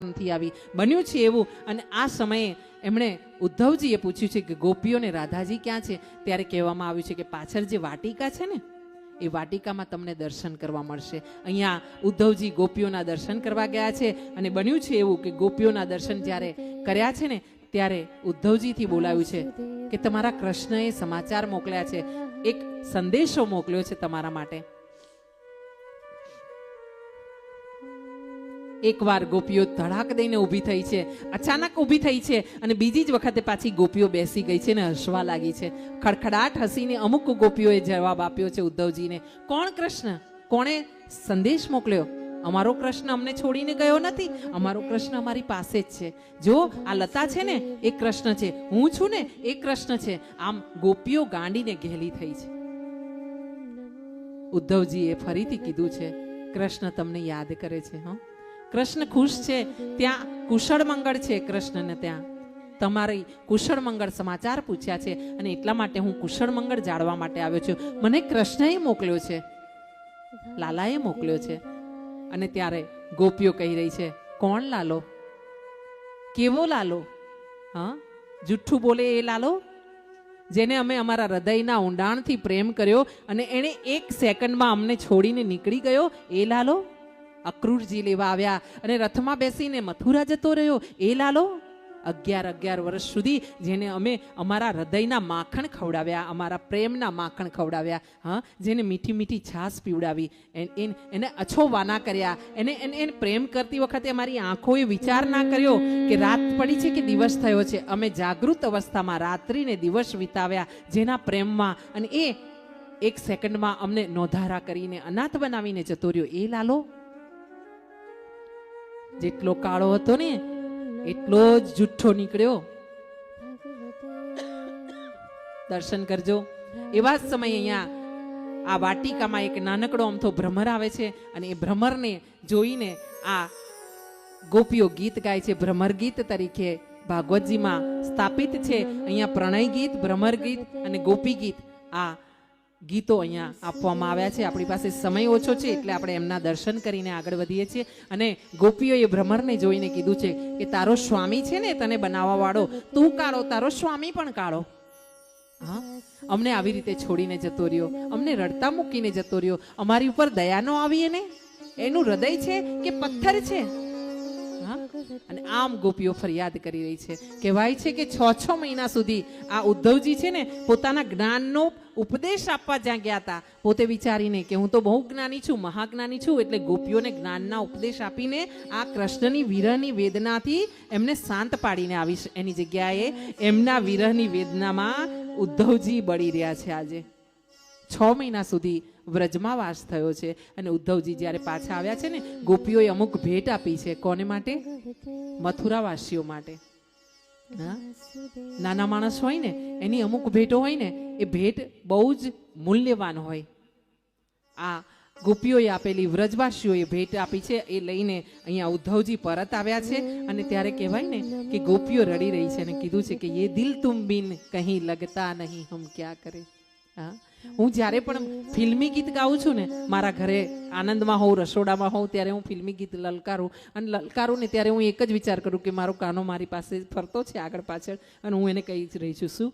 નથી આવી બન્યું છે એવું. અને આ સમયે એમણે ઉદ્ધવજીએ પૂછ્યું છે કે ગોપીઓને રાધાજી ક્યાં છે? ત્યારે કહેવામાં આવ્યું છે કે પાછળ જે વાટિકા છે ને, એ વાટિકામાં તમને દર્શન કરવા મળશે. અહીંયા ઉદ્ધવજી ગોપીઓના દર્શન કરવા ગયા છે અને બન્યું છે એવું કે ગોપીઓના દર્શન જ્યારે કર્યા છે ને, ત્યારે ઉદ્ધવજીથી બોલાવ્યું છે કે તમારા કૃષ્ણએ સમાચાર મોકલ્યા છે. એક સંદેશો મોકલ્યો છે તમારા માટે. એકવાર ગોપીઓ ધડાક દઈને ઊભી થઈ છે, અચાનક ઊભી થઈ છે અને બીજી જ વખતે પાછી ગોપીઓ બેસી ગઈ છે ને હસવા લાગી છે. ખડખડાટ હસીને અમુક ગોપીઓએ જવાબ આપ્યો છે, ઉદ્ધવજીને, કોણ કૃષ્ણ? કોણે સંદેશ મોકલ્યો? અમારો કૃષ્ણ અમને છોડીને ગયો નથી. અમારો કૃષ્ણ અમારી પાસે જ છે. જો આ લતા છે ને, એ કૃષ્ણ છે. હું છું ને, એ કૃષ્ણ છે. આમ ગોપીઓ ગાંડીને ઘેલી થઈ છે. ઉદ્ધવજીએ ફરીથી કીધું છે, કૃષ્ણ તમને યાદ કરે છે, હા? કૃષ્ણ ખુશ છે, ત્યાં કુશળ મંગળ છે કૃષ્ણને ત્યાં. તમારી કુશળ મંગળ સમાચાર પૂછ્યા છે અને એટલા માટે હું કુશળ મંગળ જાળવા માટે આવ્યો છું. મને કૃષ્ણએ મોકલ્યો છે. લાલાએ મોકલ્યો છે. અને ત્યારે ગોપીઓ કહી રહી છે, કોણ લાલો? કેવો લાલો? હા? જુઠ્ઠું બોલે એ લાલો? જેને અમે અમારા હૃદયના ઊંડાણથી પ્રેમ કર્યો અને એણે એક સેકન્ડમાં અમને છોડીને નીકળી ગયો, એ લાલો? અક્રૂરજી લેવા આવ્યા અને રથમાં બેસીને મથુરા જતો રહ્યો. એ લાલો, અગિયાર અગિયાર વર્ષ સુધી જેને અમે અમારા હૃદયના માખણ ખવડાવ્યા, અમારા પ્રેમના માખણ ખવડાવ્યા, હા, જેને મીઠી મીઠી છાશ પીવડાવી, એન- અછોવાના કર્યા, એને એને એને પ્રેમ કરતી વખતે અમારી આંખોએ વિચાર ના કર્યો કે રાત પડી છે કે દિવસ થયો છે. અમે જાગૃત અવસ્થામાં રાત્રિને દિવસ વિતાવ્યા જેના પ્રેમમાં અને એ એક સેકન્ડમાં અમને નોંધારા કરીને અનાથ બનાવીને જતો રહ્યો. એ લાલો જેટલો કાળો હતો ને, એટલો જ જુઠ્ઠો નીકળ્યો. દર્શન કરજો. એવા જ સમયે અહીંયા આ વાટિકામાં એક નાનકડો અમથો ભ્રમર આવે છે અને એ ભ્રમરને જોઈને આ ગોપીઓ ગીત ગાય છે. ભ્રમર ગીત તરીકે ભાગવતજીમાં સ્થાપિત છે. અહીંયા પ્રણય ગીત, ભ્રમર ગીત અને ગોપી ગીત આ ગીતો અહીંયા આપવામાં આવ્યા છે. આપણી પાસે સમય ઓછો છે એટલે આપણે એમના દર્શન કરીને આગળ વધીએ છીએ. અને ગોપીઓએ ભ્રમરને જોઈને કીધું છે કે, તારો સ્વામી છે ને તને બનાવવાવાળો. તું કાળો તારો સ્વામી પણ કાળો હા? અમને આવી રીતે છોડીને જતો રહ્યો. અમને રડતા મૂકીને જતો રહ્યો. અમારી ઉપર દયા ન આવી એને? એનું હૃદય છે કે પથ્થર છે? અને આમ ગોપીઓ ફરિયાદ કરી રહી છે. કહેવાય છે કે છ છ મહિના સુધી આ ઉદ્ધવજી છે ને પોતાના જ્ઞાનનો ઉપદેશ આપવા જ્યાં ગયા હતા. પોતે વિચારીને કે હું તો બહુ જ્ઞાની છું, મહાજ્ઞાની છું, એટલે ગોપીઓને જ્ઞાનના ઉપદેશ આપીને આ કૃષ્ણની વિરહની વેદનાથી એમને શાંત પાડીને આવીશ એની જગ્યાએ એમના વિરહની વેદનામાં ઉદ્ધવજી બળી રહ્યા છે આજે. છ મહિના સુધી વ્રજમાં વાસ થયો છે અને ઉદ્ધવજી જ્યારે પાછા આવ્યા છે ને, ગોપીઓએ અમુક ભેટ આપી છે. કોને માટે? મથુરાવાસીઓ માટે. હા? નાના માણસ હોય ને, એની અમુક ભેટો હોય ને, એ ભેટ બહુ જ મૂલ્યવાન હોય. આ ગોપીઓએ આપેલી વ્રજવાસીઓએ ભેટ આપી છે, એ લઈને અહીંયા ઉદ્ધવજી પરત આવ્યા છે અને ત્યારે કહેવાય ને કે ગોપીઓ રડી રહી છે અને કીધું છે કે એ દિલ તુમ બિન કહી લગતા નહીં, હમ ક્યાં કરે? હા? હું જ્યારે પણ ફિલ્મી ગીત ગાઉં છું ને, મારા ઘરે આનંદમાં હોઉં, રસોડામાં હોઉં, ત્યારે હું ફિલ્મી ગીત લલકારું. અને લલકારું ને ત્યારે હું એક જ વિચાર કરું કે મારો કાનો મારી પાસે ફરતો છે આગળ પાછળ, અને હું એને કહી જ રહી છું, શું?